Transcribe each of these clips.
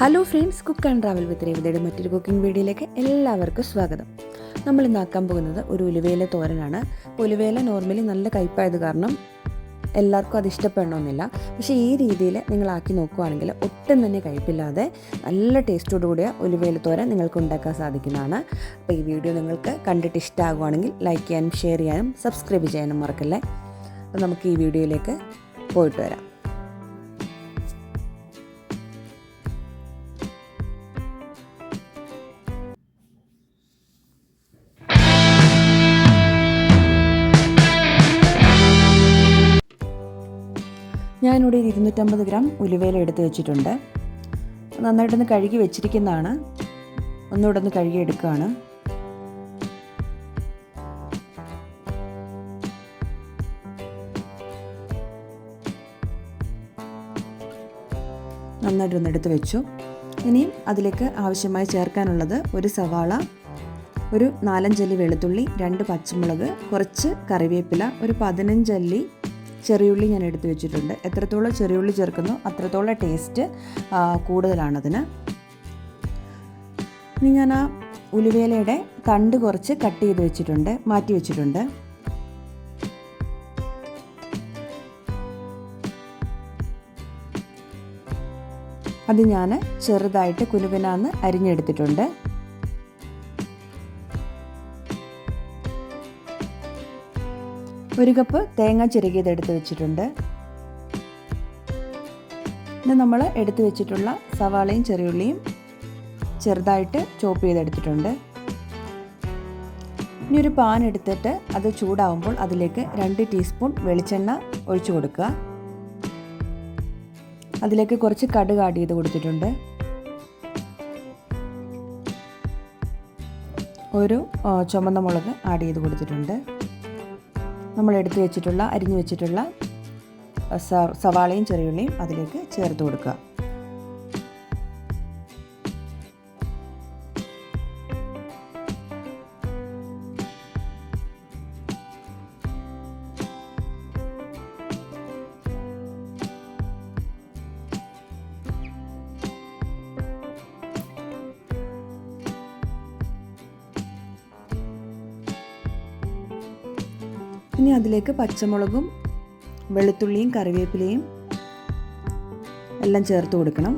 Hello friends cook and travel with രേവതയുടെ മറ്റൊരു cooking വീഡിയോയിലേക്ക് എല്ലാവർക്കും സ്വാഗതം. നമ്മൾ ഇന്നാക്കാൻ പോകുന്നത് ഒരു ഉലുവേല തോരനാണ്. ഉലുവേല നോർമലി നല്ല കയ്പായത് കാരണം എല്ലാവർക്കും അത് ഇഷ്ടപ്പെടണമെന്നില്ല. പക്ഷേ ഈ രീതിയിൽ നിങ്ങൾ ആക്കി നോക്കുകയാണെങ്കിൽ ഒട്ടും തന്നെ കയ്പില്ലാതെ നല്ല ടേസ്റ്റോടു കൂടിയ ഉലുവേല തോരൻ നിങ്ങൾക്ക് ഉണ്ടാക്കാൻ സാധിക്കുന്നതാണ്. അപ്പോൾ ഈ വീഡിയോ നിങ്ങൾക്ക് കണ്ടിട്ട് ഇഷ്ടമാകുവാണെങ്കിൽ ലൈക്ക് ചെയ്യാനും ഷെയർ ചെയ്യാനും സബ്സ്ക്രൈബ് ചെയ്യാനും മറക്കല്ലേ? അപ്പോൾ നമുക്ക് ഈ വീഡിയോയിലേക്ക് പോയിട്ട് വരാം. ഞാനിവിടെ ഒരു ഇരുന്നൂറ്റമ്പത് ഗ്രാം ഉലുവേല എടുത്ത് വെച്ചിട്ടുണ്ട്. നന്നായിട്ടൊന്ന് കഴുകി വെച്ചിരിക്കുന്നതാണ്. ഒന്നുകൂടെ ഒന്ന് കഴുകി എടുക്കുകയാണ്. നന്നായിട്ടൊന്ന് എടുത്ത് വെച്ചു. ഇനിയും അതിലേക്ക് ആവശ്യമായി ചേർക്കാനുള്ളത് ഒരു സവാള ഒരു നാലഞ്ചല്ലി വെളുത്തുള്ളി രണ്ട് പച്ചമുളക് കുറച്ച് കറിവേപ്പില ഒരു പതിനഞ്ചല്ലി ചെറിയുള്ളി ഞാൻ എടുത്തു വെച്ചിട്ടുണ്ട്. എത്രത്തോളം ചെറിയുള്ളി ചേർക്കുന്നു അത്രത്തോളം ടേസ്റ്റ് കൂടുതലാണതിന്. ഇനി ഞാൻ ആ ഉലുവേലയുടെ തണ്ട് കുറച്ച് കട്ട് ചെയ്ത് വെച്ചിട്ടുണ്ട് മാറ്റി വെച്ചിട്ടുണ്ട്. അത് ഞാൻ ചെറുതായിട്ട് കുനുകുനാന്ന് അരിഞ്ഞെടുത്തിട്ടുണ്ട്. ഒരു കപ്പ് തേങ്ങ ചിരകിയത് എടുത്ത് വെച്ചിട്ടുണ്ട്. ഇത് നമ്മൾ എടുത്തു വെച്ചിട്ടുള്ള സവാളയും ചെറിയുള്ളിയും ചെറുതായിട്ട് ചോപ്പ് ചെയ്തെടുത്തിട്ടുണ്ട്. ഇനി ഒരു പാൻ എടുത്തിട്ട് അത് ചൂടാവുമ്പോൾ അതിലേക്ക് രണ്ട് ടീസ്പൂൺ വെളിച്ചെണ്ണ ഒഴിച്ചു കൊടുക്കുക. അതിലേക്ക് കുറച്ച് കടുക് ആഡ് ചെയ്ത് കൊടുത്തിട്ടുണ്ട്. ഒരു ചുമന്ന മുളക് ആഡ് ചെയ്ത് കൊടുത്തിട്ടുണ്ട്. നമ്മൾ എടുത്തു വെച്ചിട്ടുള്ള അരിഞ്ഞു വെച്ചിട്ടുള്ള സവാളയും ചെറിയുള്ളിയും അതിലേക്ക് ചേർത്ത് കൊടുക്കുക. ഇനി അതിലേക്ക് പച്ചമുളകും വെളുത്തുള്ളിയും കറിവേപ്പിലയും എല്ലാം ചേർത്ത് കൊടുക്കണം.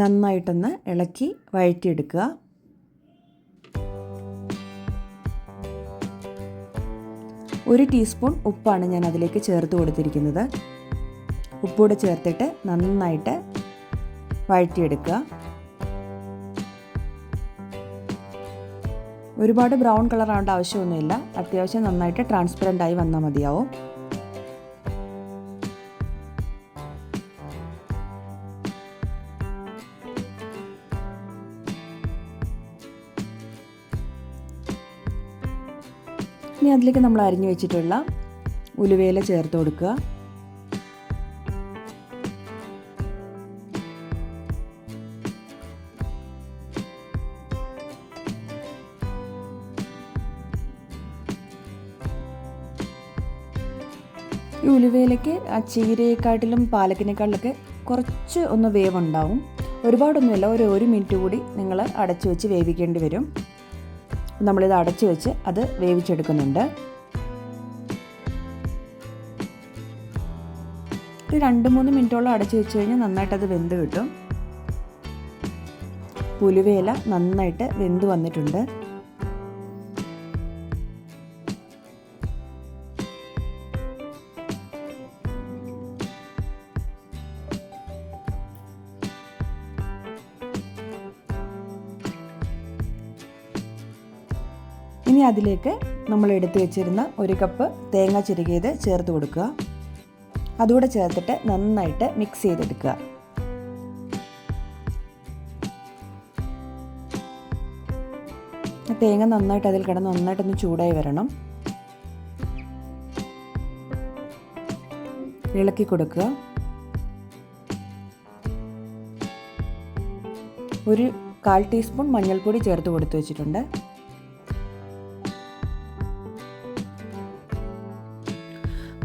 നന്നായിട്ടൊന്ന് ഇളക്കി വഴറ്റിയെടുക്കുക. ഒരു ടീസ്പൂൺ ഉപ്പാണ് ഞാൻ അതിലേക്ക് ചേർത്ത് കൊടുത്തിരിക്കുന്നത്. ഉപ്പൂടെ ചേർത്തിട്ട് നന്നായിട്ട് വഴറ്റിയെടുക്കുക. ഒരുപാട് ബ്രൗൺ കളർ ആവേണ്ട ആവശ്യമൊന്നുമില്ല. അത്യാവശ്യം നന്നായിട്ട് ട്രാൻസ്പെറന്റ് ആയി വന്നാൽ മതിയാവും. ഇനി അതിലേക്ക് നമ്മൾ അരിഞ്ഞു വെച്ചിട്ടുള്ള ഉലുവേല ചേർത്ത് കൊടുക്കുക. ഈ ഉലുവയിലേക്ക് ആ ചീരയെക്കാട്ടിലും പാലക്കിനേക്കാട്ടിലൊക്കെ കുറച്ച് ഒന്ന് വേവ് ഉണ്ടാവും ഒരുപാടൊന്നുമില്ല ഒരു ഒരു മിനിറ്റ് കൂടി നിങ്ങൾ അടച്ചു വെച്ച് വേവിക്കേണ്ടി വരും. നമ്മളിത് അടച്ചു വെച്ച് അത് വേവിച്ചെടുക്കുന്നുണ്ട്. ഒരു രണ്ട് മൂന്ന് മിനിറ്റോളം അടച്ചു വെച്ച് കഴിഞ്ഞാൽ നന്നായിട്ട് അത് വെന്ത് കിട്ടും. പുലുവേല നന്നായിട്ട് വെന്ത് വന്നിട്ടുണ്ട്. ഇനി അതിലേക്ക് നമ്മൾ എടുത്തു വെച്ചിരുന്ന ഒരു കപ്പ് തേങ്ങ ചിരുകിയത് ചേർത്ത് കൊടുക്കുക. അതുകൂടെ ചേർത്തിട്ട് നന്നായിട്ട് മിക്സ് ചെയ്തെടുക്കുക. തേങ്ങ നന്നായിട്ട് അതിൽ കിടന്ന് നന്നായിട്ടൊന്ന് ചൂടായി വരണം. ഇളക്കി കൊടുക്കുക. ഒരു കാൽ ടീസ്പൂൺ മഞ്ഞൾപ്പൊടി ചേർത്ത് കൊടുത്തു വെച്ചിട്ടുണ്ട്.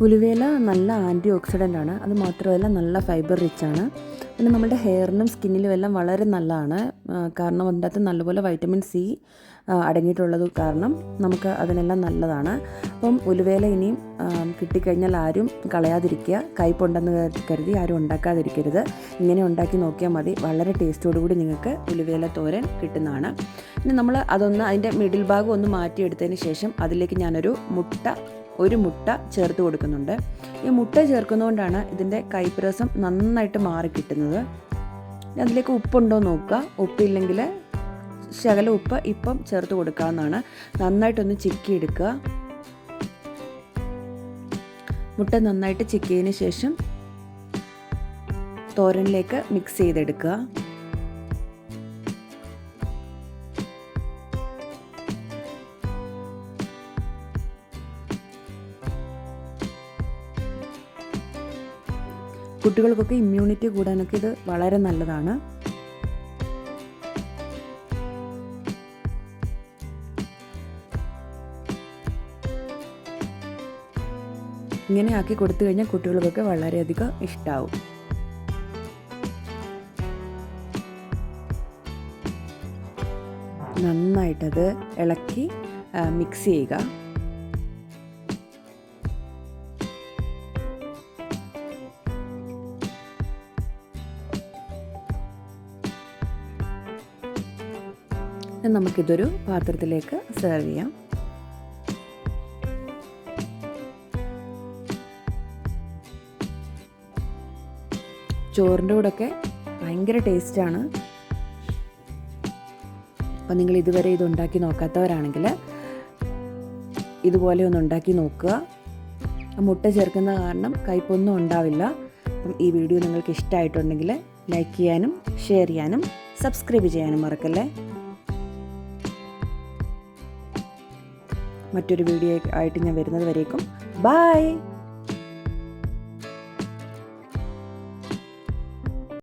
ഉലുവേല നല്ല ആന്റി ഓക്സിഡന്റ് ആണ് അത് മാത്രമല്ല നല്ല ഫൈബർ റിച്ച് ആണ് പിന്നെ നമ്മുടെ ഹെയറിനും സ്കിന്നിലും എല്ലാം വളരെ നല്ലതാണ്. കാരണം അതിന്റെ അകത്ത് നല്ലപോലെ വൈറ്റമിൻ സി അടങ്ങിയിട്ടുള്ളത് കാരണം നമുക്ക് അതിനെല്ലാം നല്ലതാണ്. അപ്പം ഉലുവേല ഇനിയും കിട്ടിക്കഴിഞ്ഞാൽ ആരും കളയാതിരിക്കുക. കയ്പുണ്ടെന്ന് കരുതി ആരും ഉണ്ടാക്കാതിരിക്കരുത്. ഇങ്ങനെ ഉണ്ടാക്കി നോക്കിയാൽ മതി. വളരെ ടേസ്റ്റോടുകൂടി നിങ്ങൾക്ക് ഉലുവേല തോരൻ കിട്ടുന്നതാണ്. പിന്നെ നമ്മൾ അതൊന്ന് അതിന്റെ മിഡിൽ ഭാഗം ഒന്ന് മാറ്റിയെടുത്തതിന് ശേഷം അതിലേക്ക് ഞാനൊരു മുട്ട ഒരു മുട്ട ചേർത്ത് കൊടുക്കുന്നുണ്ട്. ഈ മുട്ട ചേർക്കുന്നതുകൊണ്ടാണ് ഇതിന്റെ കൈപ്രസം നന്നായിട്ട് മാറി കിട്ടുന്നത്. അതിലേക്ക് ഉപ്പുണ്ടോ നോക്കുക. ഉപ്പില്ലെങ്കിൽ ശകല ഉപ്പ് ഇപ്പം ചേർത്ത് കൊടുക്കാവുന്നതാണ്. നന്നായിട്ടൊന്ന് ചിക്കി എടുക്കുക മുട്ട നന്നായിട്ട് ചിക്കിയതിന് ശേഷം തോരനിലേക്ക് മിക്സ് ചെയ്തെടുക്കുക. കുട്ടികൾക്കൊക്കെ ഇമ്മ്യൂണിറ്റി കൂടാനൊക്കെ ഇത് വളരെ നല്ലതാണ്. ഇങ്ങനെ ആക്കി കൊടുത്തു കഴിഞ്ഞാൽ കുട്ടികൾക്കൊക്കെ വളരെയധികം ഇഷ്ടമാവും നന്നായിട്ടത് ഇളക്കി മിക്സ് ചെയ്യുക. നമുക്കിതൊരു പാത്രത്തിലേക്ക് സെർവ് ചെയ്യാം. ചോറിന്റെ കൂടെയൊക്കെ ഭയങ്കര ടേസ്റ്റാണ്. അപ്പം നിങ്ങൾ ഇതുവരെ ഇത് ഉണ്ടാക്കി നോക്കാത്തവരാണെങ്കിൽ ഇതുപോലെ ഒന്ന് ഉണ്ടാക്കി നോക്കുക. മുട്ട ചേർക്കുന്ന കാരണം കയ്പൊന്നും ഉണ്ടാവില്ല. അപ്പം ഈ വീഡിയോ നിങ്ങൾക്ക് ഇഷ്ടമായിട്ടുണ്ടെങ്കിൽ ലൈക്ക് ചെയ്യാനും ഷെയർ ചെയ്യാനും സബ്സ്ക്രൈബ് ചെയ്യാനും മറക്കല്ലേ? മറ്റൊരു വീഡിയോ ആയിട്ട് ഞാൻ വരുന്നത് വരേക്കും. ബായ്